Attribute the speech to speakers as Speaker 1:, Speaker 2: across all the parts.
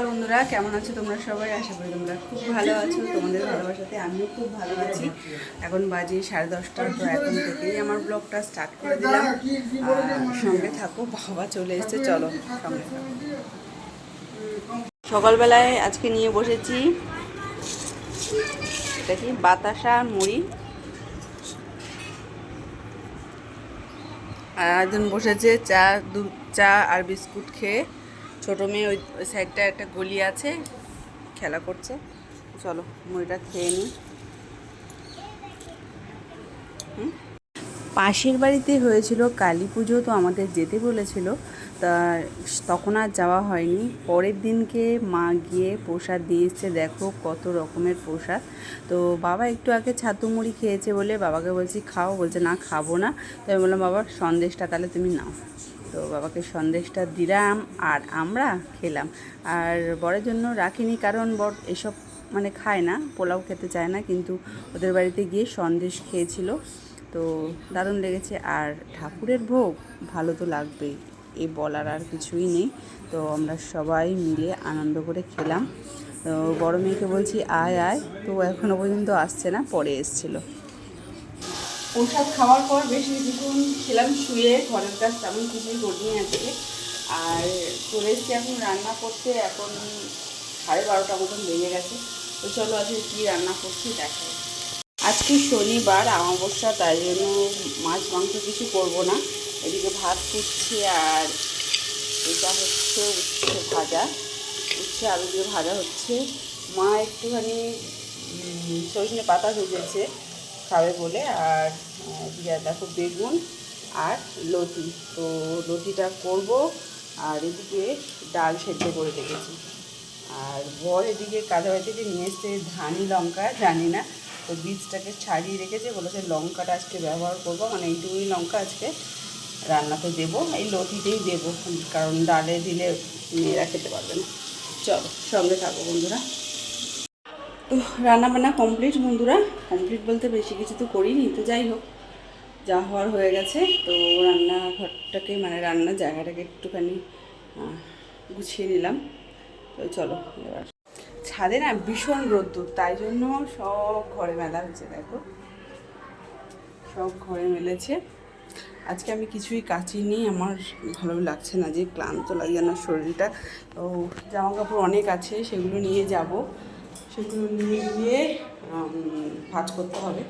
Speaker 1: সকাল বন্ধুরা, কেমন আছো তোমরা সবাই? আশা করি তোমরা খুব ভালো আছো, তোমাদের ভালোবাসাতে আমিও খুব ভালো আছি। এখন বাজে সাড়ে দশটা, তো এখন থেকেই আমার ব্লগটা স্টার্ট করে দিলাম। সঙ্গে থাকো, বাবা চলে এসেছে, চলো সঙ্গে সকালবেলায় আজকে নিয়ে বসেছি, এটা কি? বাতাসা আর মুড়ি। আর একজন বসেছে, চা, দুধ, চা আর বিস্কুট খেয়ে। ছোটো মেয়ে ওই ওই সাইডটা একটা গলি আছে, খেলা করছে। চলো, মুড়িটা খেয়ে নিই পাশের বাড়িতে হয়েছিল কালী পুজো, তো আমাদের যেতে বলেছিল। তা তখন আর যাওয়া হয়নি। পরের দিনকে মা গিয়ে প্রসাদ দিয়ে এসছে। দেখো কত রকমের প্রসাদ। তো বাবা একটু আগে ছাতু মুড়ি খেয়েছে বলে বাবাকে বলছি, খাও। বলছে, না, খাব না। তো আমি বললাম, বাবা, সন্দেশটা তাহলে তুমি নাও। তো বাবাকে সন্দেশটা দিলাম আর আমরা খেলাম। আর বরের জন্য রাখিনি কারণ বর এসব মানে খায় না, পোলাও খেতে চায় না, কিন্তু ওদের বাড়িতে গিয়ে সন্দেশ খেয়েছিল। তো দারুণ লেগেছে আর ঠাকুরের ভোগ ভালো তো লাগবেই, এ বলার আর কিছুই নেই। তো আমরা সবাই মিলে আনন্দ করে খেলাম। তো বড় মেয়েকে বলছি, আয় আয়, তো এখনও পর্যন্ত আসছে না, পরে এসছিল। প্রসাদ খাওয়ার পর বেশ কিছুক্ষণ খেলাম, শুয়ে ঘরের কাজ তেমন কিছুই করিনি আজকে। আর চলে এসেছি এখন রান্না করতে, এখন সাড়ে বারোটা মতন বেজে গেছে। তো চলো আজকে কী রান্না করছি দেখাই। আজকে শনিবার, অমাবস্যা, তাই জন্য মাছ, মাংস কিছু করব না। এদিকে ভাত ফুটছে আর এটা হচ্ছে উচ্ছে ভাজা। উচ্ছে আলু দিয়ে ভাজা হচ্ছে। মা একটুখানি সজনে পাতা ভেজেছে। খাবে বলে আর এদিকে দেখো বেগুন আর লতি। তো লতিটা করব আর এদিকে ডাল সেদ্ধ করে রেখেছি। আর বর এদিকে কাদাবাড়ি থেকে নিয়ে এসছে ধানি লঙ্কা, জানি না। তো বীজটাকে ছাড়িয়ে রেখেছে, বলেছে লঙ্কাটা আজকে ব্যবহার করব। মানে এইটুকুই লঙ্কা আজকে রান্নাতে দেবো, এই লতিতেই দেবো। কারণ ডালে দিলে মেয়েরা খেতে পারবে না। চলো সঙ্গে থাকো বন্ধুরা। তো রান্না বান্না কমপ্লিট বন্ধুরা কমপ্লিট বলতে বেশি কিছু তো করিনি, তো যাই হোক, যা হওয়ার হয়ে গেছে, তো রান্নাঘরটাকে মানে রান্নার জায়গাটাকে একটুখানি গুছিয়ে নিলাম, তো চলো এবার। ছাদে না ভীষণ রোদ্দুর, তাই জন্য সব ঘরে মেলা হচ্ছে দেখো। সব ঘরে মেলেছে। আজকে আমি কিছুই কাচিনি, আমার ভালো লাগছে না যে ক্লান্ত লাগে না শরীরটা। তো জামা কাপড় অনেক আছে, সেগুলো নিয়ে যাব। সেগুলো নিয়ে গিয়ে ভাঁজ করতে হবে।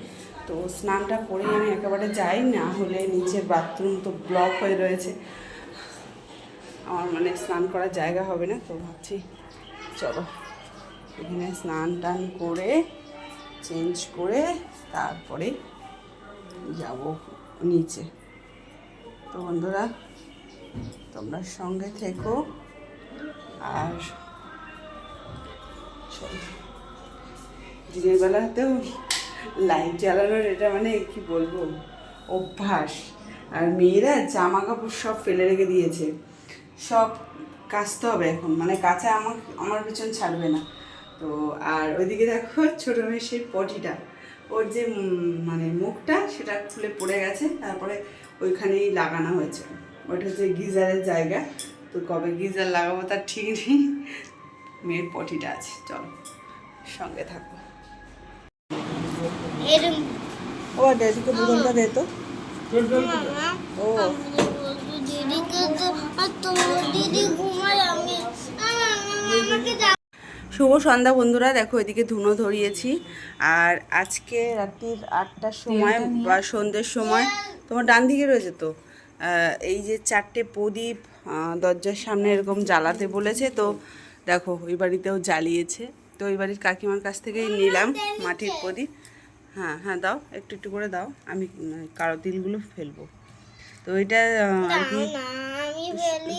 Speaker 1: তো স্নানটা করে আমি একেবারে যাই, না হলে নিচের বাথরুম তো ব্লক হয়ে রয়েছে। আমার মানে স্নান করার জায়গা হবে না, তো ভাবছি চলো এখানে স্নান টান করে, চেঞ্জ করে তারপরে যাব নিচে। তো বন্ধুরা, তোমরা সঙ্গে থেকো, আর চলো। দিনের বেলাতেও লাইট জ্বালানোর এটা মানে কি বলব? অভ্যাস। আর মেয়েরা জামা কাপড় সব ফেলে রেখে দিয়েছে। সব কাচতে হবে এখন। মানে কাঁচা আমার আমার পিছন ছাড়বে না। তো আর ওইদিকে দেখো ছোটো মেয়ে সেই পটিটা। ওর যে মানে মুখটা সেটা খুলে পড়ে গেছে। তারপরে ওইখানেই লাগানো হয়েছে। ওইটা হচ্ছে গিজারের জায়গা। তো কবে গিজার লাগাবো তার ঠিক নেই। মেয়ের পটিটা আছে। চলো সঙ্গে থাকব ও দিদিকে বুদনটা দে তো? ও। শুভ সন্ধ্যা বন্ধুরা, দেখো এদিকে ধুনো ধরিয়েছি। আর আজকে রাত্রির আটটার সময় বা সন্ধ্যের সময়, তোমার ডান দিকে রয়েছে তো? এই যে চারটে প্রদীপ দরজার সামনে এরকম জ্বালাতে বলেছে, তো দেখো ওই বাড়িতেও জ্বালিয়েছে। তো ওই বাড়ির কাকিমার কাছ থেকেই নিলাম মাটির প্রদীপ। হ্যাঁ হ্যাঁ দাও একটু একটু করে দাও। আমি কারও তিলগুলো ফেলব। তো এটা আর কি?
Speaker 2: আমি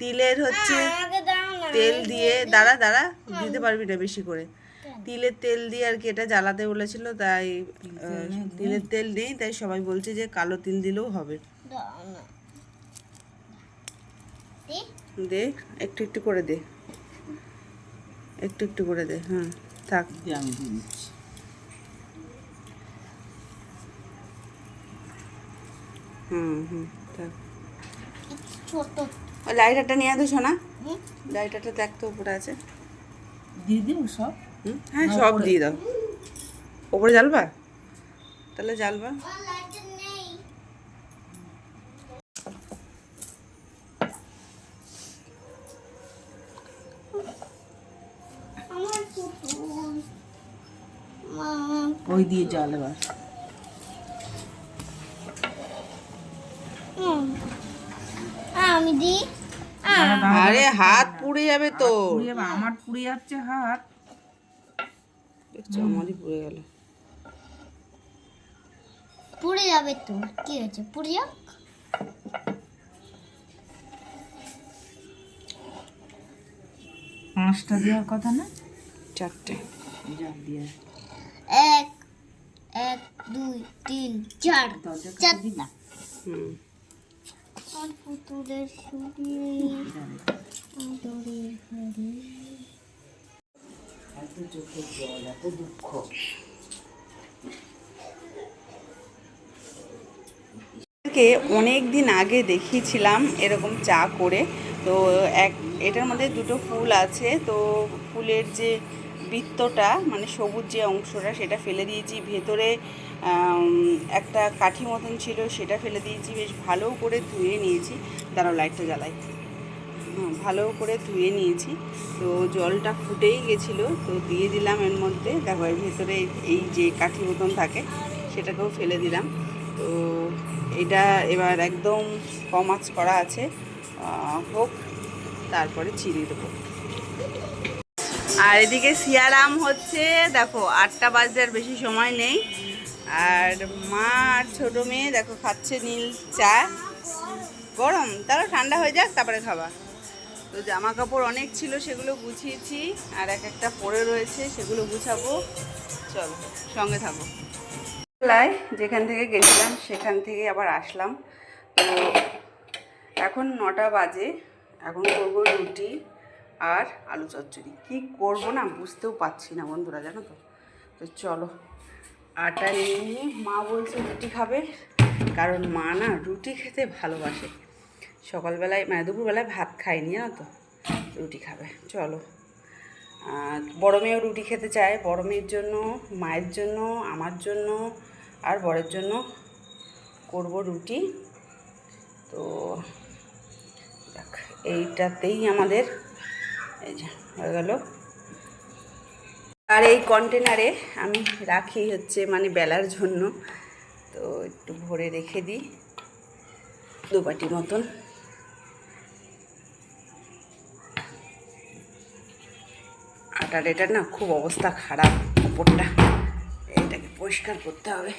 Speaker 1: তিলের হচ্ছে
Speaker 2: আমাকে দাও না
Speaker 1: তেল দিয়ে দাঁড়া দাঁড়া দিতে পারবি না বেশি করে। তিলের তেল দিয়ে আর কি এটা জ্বালাতে বলেছিল তাই তিলের তেল নেই তাই সবাই বলছে যে কালো তিল দিলেও হবে।
Speaker 2: দে।
Speaker 1: একটু একটু করে দে। একটু একটু করে দে হ্যাঁ থাক। হুম হুম
Speaker 2: ছোট।
Speaker 1: ওই লাইটারটা নিয়ে শোনা
Speaker 2: হুম?
Speaker 1: লাইটারটা দেখ তো উপরে আছে।
Speaker 3: দিয়ে দিব সব?
Speaker 1: হ্যাঁ সব দিয়ে দাও। ওপরে জ্বালবা? তাহলে জ্বালবা।
Speaker 3: ওই দিয়ে জল
Speaker 2: আমি
Speaker 3: দাঁড়া,
Speaker 1: আরে হাত। পুড়ে যাবে তো
Speaker 3: পুড়ে যাবে, আমার পুড়ে যাচ্ছে হাত।
Speaker 1: দেখছ আমারই পুড়ে গেল।
Speaker 2: পুড়ে যাবে তো কি হয়েছে? পুড়ে যাক।
Speaker 3: পাঁচটা দেওয়ার কথা না?
Speaker 1: চারটে।
Speaker 2: এক এক দুই তিন চার। চার।
Speaker 3: দিবি?
Speaker 1: হুম।
Speaker 2: পুতুলের
Speaker 3: এত চোখের জল এত দুঃখ।
Speaker 1: অনেক দিন আগে দেখিয়েছিলাম এরকম চা করে। তো এক এটার মধ্যে দুটো ফুল আছে। তো ফুলের যে বৃত্তটা মানে সবুজ যে অংশটা সেটা ফেলে দিয়েছি। ভেতরে একটা কাঠি মতন ছিল, সেটা ফেলে দিয়েছি, বেশ ভালো করে ধুয়ে নিয়েছি। দাঁড়াও, লাইটটা জ্বালাই। হ্যাঁ ভালো করে ধুয়ে নিয়েছি। তো জলটা ফুটেই গেছিল, তো দিয়ে দিলাম এর মধ্যে। দেখো, এর ভেতরে এই যে কাঠি মতন থাকে, সেটাকেও ফেলে দিলাম। তো এটা এবার একদম কম করা আছে। হোক, তারপরে চিনি দেবো। আর এদিকে সিয়ারাম হচ্ছে, দেখো, আটটা বাজতে আর বেশি সময় নেই। আর মা আর ছোটো মেয়ে, দেখো খাচ্ছে নীল চা। গরম, তাহলে ঠান্ডা হয়ে যাক, তারপরে খাবা। তো জামা কাপড় অনেক ছিল, সেগুলো গুছিয়েছি, আর এক একটা পরে রয়েছে, সেগুলো গুছাবো। চলো, সঙ্গে থাকো। বেলায় যেখান থেকে গেছিলাম, সেখান থেকে আবার আসলাম। তো এখন নটা বাজে, এখন করব রুটি আর আলু চচ্চড়ি। কী করব না, বুঝতেও পারছি না বন্ধুরা, জানো তো? তো চলো আটা নিয়ে মা বলছে রুটি খাবে, কারণ মা না রুটি খেতে ভালোবাসে। সকালবেলায় মানে দুপুরবেলায় ভাত খায়নি, জানো তো? রুটি খাবে, চলো। বড় মেয়েও রুটি খেতে চায়, বড় মেয়ের জন্য, মায়ের জন্য, আমার জন্য, আর বরের জন্য করব রুটি। তো দেখ এইটাতেই আমাদের, এই যে হয়ে গেল। আর এই কন্টেনারে আমি রাখি হচ্ছে মানে বেলার জন্য। তো একটু ভরে রেখে দিই। দু বাটি মতন। আটার এটা না খুব অবস্থা খারাপ ওপরটা এটাকে পরিষ্কার করতে হবে।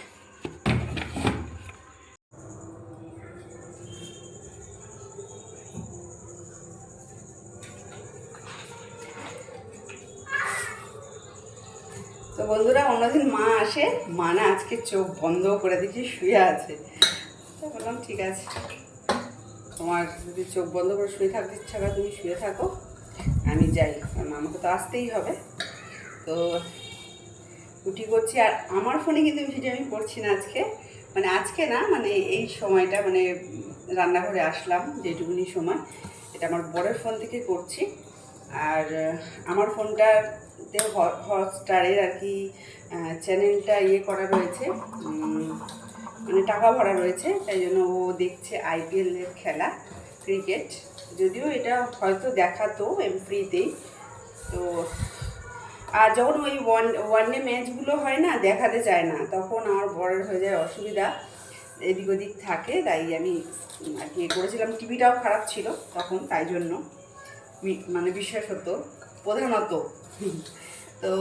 Speaker 1: আসে। মা না আজকে চোখ বন্ধ করে দিয়েছে শুয়ে আছে। তো বললাম, ঠিক আছে। তোমার যদি চোখ বন্ধ করে শুয়ে থাকতে ইচ্ছা করে তুমি শুয়ে থাকো। আমি যাই। কারণ আমাকে তো আসতেই হবে। তো রুটি করছি। আর আমার ফোনে কিন্তু ভিডিও আমি করছি না আজকে। মানে আজকে না মানে এই সময়টা মানে রান্নাঘরে আসলাম যেটুকুনি সময়। এটা আমার বরের ফোন থেকে করছি। আর আমার ফোনটাতে হটস্টারের আর কি চ্যানেলটা ইয়ে করা রয়েছে। মানে টাকা ভরা রয়েছে, তাই জন্য ও দেখছে আইপিএল এর খেলা ক্রিকেট যদিও এটা হয়তো দেখাতো এম ফ্রিতেই তো, আর যখন ওই ওয়ান ওয়ান ডে ম্যাচগুলো হয় না, দেখাতে চায় না, তখন আমার বড়ের হয়ে যায় অসুবিধা। এদিক ওদিক থাকে, তাই আমি আর কি করেছিলাম, টিভিটাও খারাপ ছিল তখন, তাই জন্য। মানে বিশ্বাস হতো প্রধানত। তো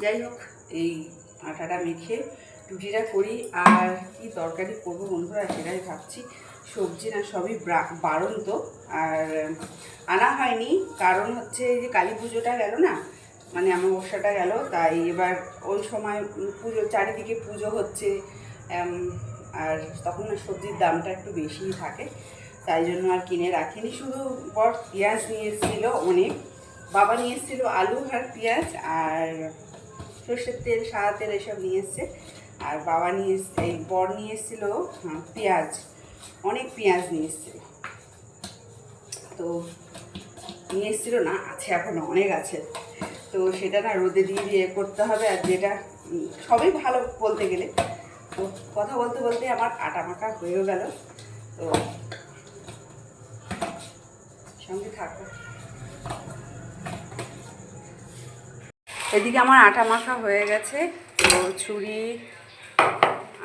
Speaker 1: যাই হোক, এই আটাটা মেখে রুটিটা করি। আর কি তরকারি করব বন্ধুরা সেটাই ভাবছি। সবজি না সবই ব্রা- বাড়ন্ত। আর আনা হয়নি, কারণ হচ্ছে যে কালী পুজোটা গেল না মানে আমার বর্ষাটা গেল, তাই এবার ওই সময় পুজো, চারিদিকে পুজো হচ্ছে আর তখন না সবজির দামটা একটু বেশিই থাকে, তাই জন্য আর কিনে রাখিনি। শুধু বর পেঁয়াজ নিয়ে এসেছিল অনেক, বাবা নিয়ে এসেছিল আলু আর পেঁয়াজ, আর সর্ষের তেল, সাদা তেল এসব নিয়ে এসছে। আর বাবা নিয়ে এই বর নিয়ে এসেছিল পেঁয়াজ। অনেক পেঁয়াজ নিয়ে এসছে। তো নিয়ে এসেছিল না, আছে এখনও, অনেক আছে। তো সেটা না রোদে দিয়ে দিয়ে করতে হবে, আর যেটা সবই ভালো বলতে গেলে। তো কথা বলতে বলতে আমার আটা মাখা হয়েও গেল। তো সঙ্গে থাকো। এদিকে আমার আটা মাখা হয়ে গেছে, তো ছুরি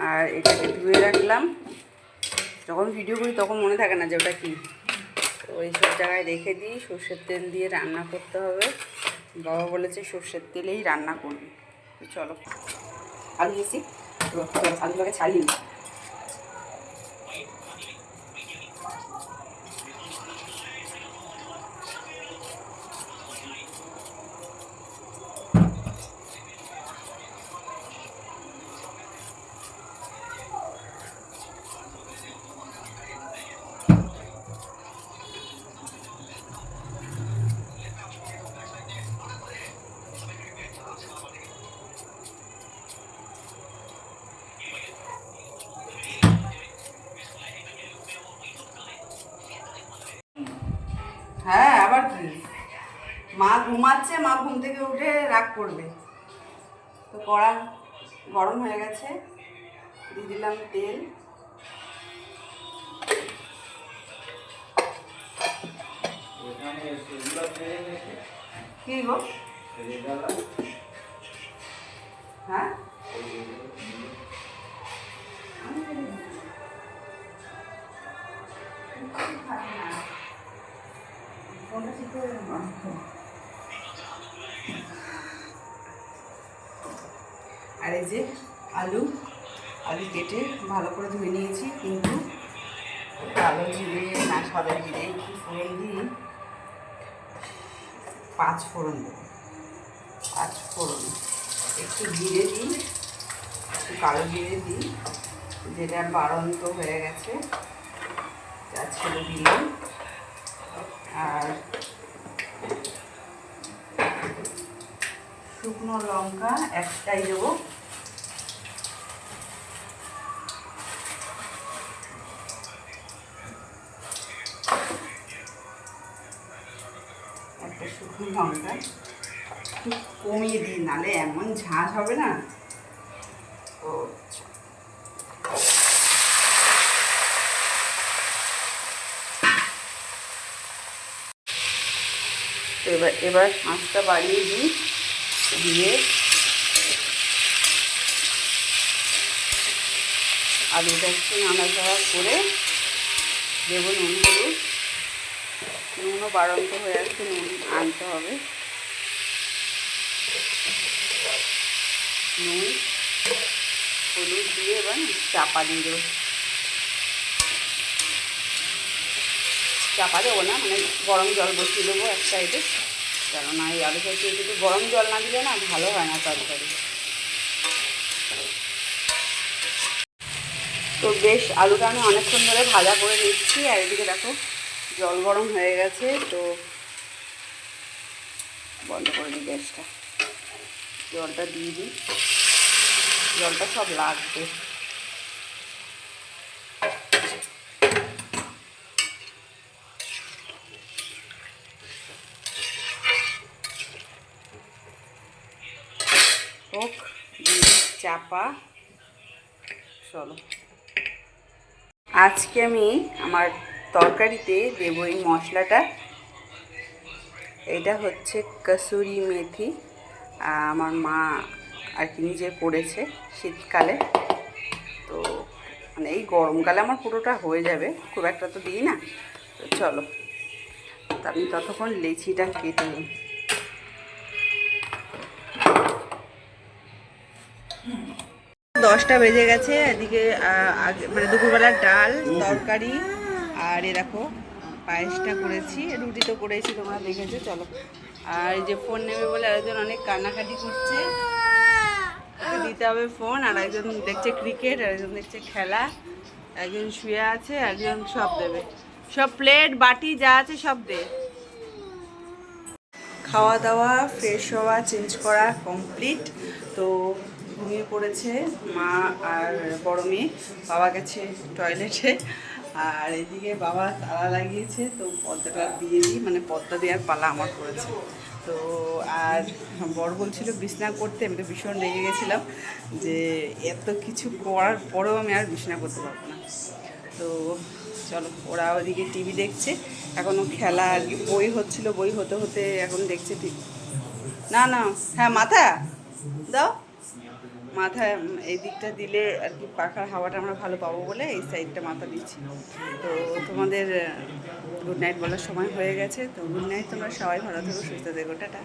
Speaker 1: আর এটাকে ধুয়ে রাখলাম। যখন ভিডিও করি তখন মনে থাকে না যে ওটা কী। তো এইসব জায়গায় রেখে দিই, সর্ষের তেল দিয়ে রান্না করতে হবে। বাবা বলেছে সর্ষের তেলেই রান্না করবি। চলো। আলু দিয়েছি আলুগুলোকে ছাড়িয়ে ঘুমাচ্ছে মা ঘুম থেকে উঠে রাগ করবে। তো কড়া গরম হয়ে গেছে দিয়ে দিলাম তেল। কি গো? হ্যাঁ? যে আলু আলু কেটে ভালো করে ধুয়ে নিয়েছি, কিন্তু কালো জিরে না সাদা জিরে একটু ফোড়ন দিই পাঁচ ফোড়ন দেবো। পাঁচ ফোড়ন। একটু জিরে দিই, একটু কালো জিরে দিই, যেটা বাড়ন্ত হয়ে গেছে, যা ছিল দিলাম। আর শুকনো লঙ্কা একটাই দেবো। কমিয়ে দিই, নালে এমন ঝাঁঝ হবে না। আচ্ছা। এবার এবার আঁচটা বাড়িয়ে দিই, দিয়ে আলুটা একটু নাড়াচাড়া করে দেবো নুন হলুদ নুনও বাড়ন্ত হয়ে আসছে নুন আনতে হবে। নুন, হলুদ দিয়ে এবার চাপা দিয়ে দেবো। চাপা দেবো না মানে গরম জল বসিয়ে দেবো এক সাইডে। কেননা এই আলু চচ্চড়ি একটু গরম জল না দিলে না ভালো হয় না তরকারি। তো বেশ, আলুটা আমি অনেকক্ষণ ধরে ভাজা করে নিচ্ছি, আর এদিকে দেখো জল গরম হয়ে গেছে, তো বন্ধ করে দিই গ্যাসটা। জলটা দিয়ে দিই। জলটা সব লাগবে। হোক চাপা। চলো। আজকে আমি আমার তরকারিতে দেব এই মশলাটা। এটা হচ্ছে কসুরি মেথি। আমার মা আর কি নিজে করেছে শীতকালে। তো মানে এই গরমকালে আমার পুরোটা হয়ে যাবে, খুব একটা তো দিই না। তো চলো, তা আমি ততক্ষণ লেচিটা কেটে নিই। দশটা বেজে গেছে, এদিকে মানে দুপুরবেলার ডাল, তরকারি, আর এ দেখো পায়েসটা করেছি, রুটি তো করেছি, তোমরা দেখেছ, চলো। আর যে ফোন নেবে বলে আরেকজন অনেক কান্নাকাটি করছে। দিতে হবে ফোন, আর একজন দেখছে ক্রিকেট আর একজন দেখছে খেলা, একজন শুয়ে আছে, একজন সব দেবে। সব প্লেট, বাটি যা আছে সব দে। খাওয়া দাওয়া, ফ্রেশ হওয়া, চেঞ্জ করা কমপ্লিট। তো ঘুমিয়ে পড়েছে মা আর বড় মেয়ে, বাবা গেছে টয়লেটে। আর এদিকে বাবা তালা লাগিয়েছে, তো পদ্মাটা দিয়ে দিই মানে পর্দা দেওয়ার পালা আমার করেছে। তো আর বড় বলছিল বিছনা করতে, আমি তো ভীষণ রেগে গেছিলাম যে এত কিছু করার পরেও আমি আর বিছনা করতে পারব না। তো চলো, ওরা ওদিকে টিভি দেখছে এখনও খেলা আর কি, বই হচ্ছিল, বই হতে হতে এখন দেখছে টিভি। না না হ্যাঁ মাথা, দাও। উম, এই দিকটা দিলে আর কি পাখার হাওয়াটা আমরা ভালো পাবো বলে এই সাইডটা মাথা দিচ্ছি। তো তোমাদের গুড নাইট বলার সময় হয়ে গেছে। তো গুড নাইট তোমরা সবাই ভালো থেকো সুস্থ থেকো টাটা।